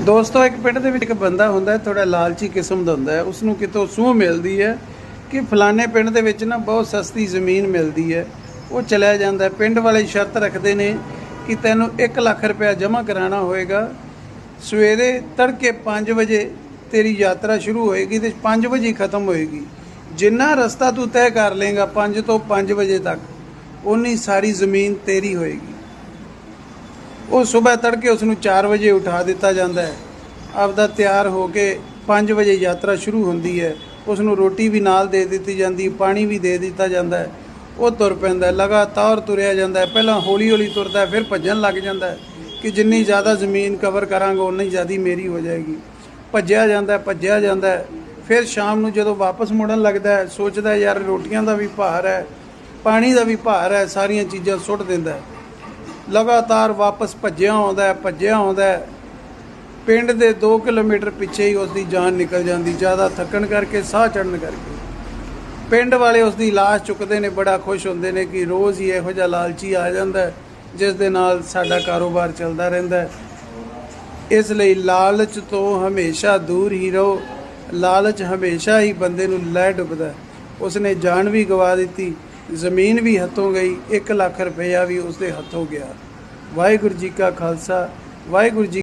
ਦੋਸਤੋ, ਇੱਕ ਪਿੰਡ ਦੇ ਵਿੱਚ ਇੱਕ ਬੰਦਾ ਹੁੰਦਾ ਹੈ ਥੋੜਾ ਲਾਲਚੀ ਕਿਸਮ ਦਾ ਹੁੰਦਾ ਹੈ। ਉਸ ਨੂੰ ਕਿਤੋਂ ਸੂਹ ਮਿਲਦੀ ਹੈ ਕਿ ਫਲਾਣੇ ਪਿੰਡ ਦੇ ਵਿੱਚ ਨਾ ਬਹੁਤ ਸਸਤੀ ਜ਼ਮੀਨ ਮਿਲਦੀ ਹੈ। ਉਹ ਚਲਿਆ ਜਾਂਦਾ ਪਿੰਡ ਵਾਲੇ ਸ਼ਰਤ ਰੱਖਦੇ ਨੇ ਕਿ ਤੈਨੂੰ 1 ਲੱਖ ਰੁਪਇਆ ਜਮ੍ਹਾਂ ਕਰਾਉਣਾ ਹੋਏਗਾ। ਸਵੇਰੇ ਤੜਕੇ 5 ਵਜੇ ਤੇਰੀ ਯਾਤਰਾ ਸ਼ੁਰੂ ਹੋਏਗੀ ਤੇ 5 ਵਜੇ ਖਤਮ ਹੋਏਗੀ। ਜਿੰਨਾ ਰਸਤਾ ਤੂੰ ਤੈਅ ਕਰ ਲੇਗਾ 5 ਤੋਂ 5 ਵਜੇ ਤੱਕ ਉਨੀ ਸਾਰੀ ਜ਼ਮੀਨ ਤੇਰੀ ਹੋਏਗੀ। ਉਹ ਸਵੇਰ ਤੜਕੇ ਉਸ ਨੂੰ 4 ਵਜੇ ਉਠਾ ਦਿੱਤਾ ਜਾਂਦਾ ਹੈ। ਆਪਦਾ ਤਿਆਰ ਹੋ ਕੇ 5 ਵਜੇ ਯਾਤਰਾ ਸ਼ੁਰੂ ਹੁੰਦੀ ਹੈ। ਉਸ ਨੂੰ ਰੋਟੀ ਵੀ ਨਾਲ ਦੇ ਦਿੱਤੀ ਜਾਂਦੀ, ਪਾਣੀ ਵੀ ਦੇ ਦਿੱਤਾ ਜਾਂਦਾ ਹੈ। ਉਹ ਤੁਰ ਪੈਂਦਾ ਲਗਾਤਾਰ ਤੁਰਿਆ ਜਾਂਦਾ ਪਹਿਲਾਂ ਹੌਲੀ ਹੌਲੀ ਤੁਰਦਾ, ਫਿਰ ਭੱਜਣ ਲੱਗ ਜਾਂਦਾ ਕਿ ਜਿੰਨੀ ਜ਼ਿਆਦਾ ਜ਼ਮੀਨ ਕਵਰ ਕਰਾਂਗਾ, ਉਨੀ ਜ਼ਿਆਦੀ ਮੇਰੀ ਹੋ ਜਾਏਗੀ। ਭੱਜਿਆ ਜਾਂਦਾ ਭੱਜਿਆ ਜਾਂਦਾ ਫਿਰ ਸ਼ਾਮ ਨੂੰ ਜਦੋਂ ਵਾਪਸ ਮੁੜਨ ਲੱਗਦਾ ਹੈ, ਸੋਚਦਾ ਯਾਰ ਰੋਟੀਆਂ ਦਾ ਵੀ ਭਾਰ ਹੈ, ਪਾਣੀ ਦਾ ਵੀ ਭਾਰ ਹੈ, ਸਾਰੀਆਂ ਚੀਜ਼ਾਂ ਸੁੱਟ ਦਿੰਦਾ ਹੈ। ਲਗਾਤਾਰ ਵਾਪਸ ਭੱਜਿਆ ਆਉਂਦਾ ਭੱਜਿਆ ਆਉਂਦਾ ਪਿੰਡ ਦੇ 2 ਕਿਲੋਮੀਟਰ ਪਿੱਛੇ ਹੀ ਉਸ ਦੀ ਜਾਨ ਨਿਕਲ ਜਾਂਦੀ, ਜ਼ਿਆਦਾ ਥੱਕਣ ਕਰਕੇ, ਸਾਹ ਚੜਨ ਕਰਕੇ। ਪਿੰਡ ਵਾਲੇ ਉਸ ਦੀ ਲਾਸ਼ ਚੁੱਕਦੇ ਨੇ, ਬੜਾ ਖੁਸ਼ ਹੁੰਦੇ ਨੇ ਕਿ ਰੋਜ਼ ਹੀ ਇਹੋ ਜਿਹਾ ਲਾਲਚੀ ਆ ਜਾਂਦਾ ਜਿਸ ਦੇ ਨਾਲ ਸਾਡਾ ਕਾਰੋਬਾਰ ਚੱਲਦਾ ਰਹਿੰਦਾ ਇਸ ਲਈ ਲਾਲਚ ਤੋਂ ਹਮੇਸ਼ਾ ਦੂਰ ਹੀ ਰਹੋ, ਲਾਲਚ ਹਮੇਸ਼ਾ ਹੀ ਬੰਦੇ ਨੂੰ ਲੈ ਡੁੱਬਦਾ ਉਸਨੇ ਜਾਨ ਵੀ ਗਵਾ ਦਿੱਤੀ ਜ਼ਮੀਨ ਵੀ ਹੱਥੋਂ ਗਈ 1 ਲੱਖ ਰੁਪਇਆ ਵੀ ਉਸਦੇ ਹੱਥੋਂ ਗਿਆ। ਵਾਹਿਗੁਰੂ ਜੀ ਕਾ ਖਾਲਸਾ, ਵਾਹਿਗੁਰੂ ਜੀ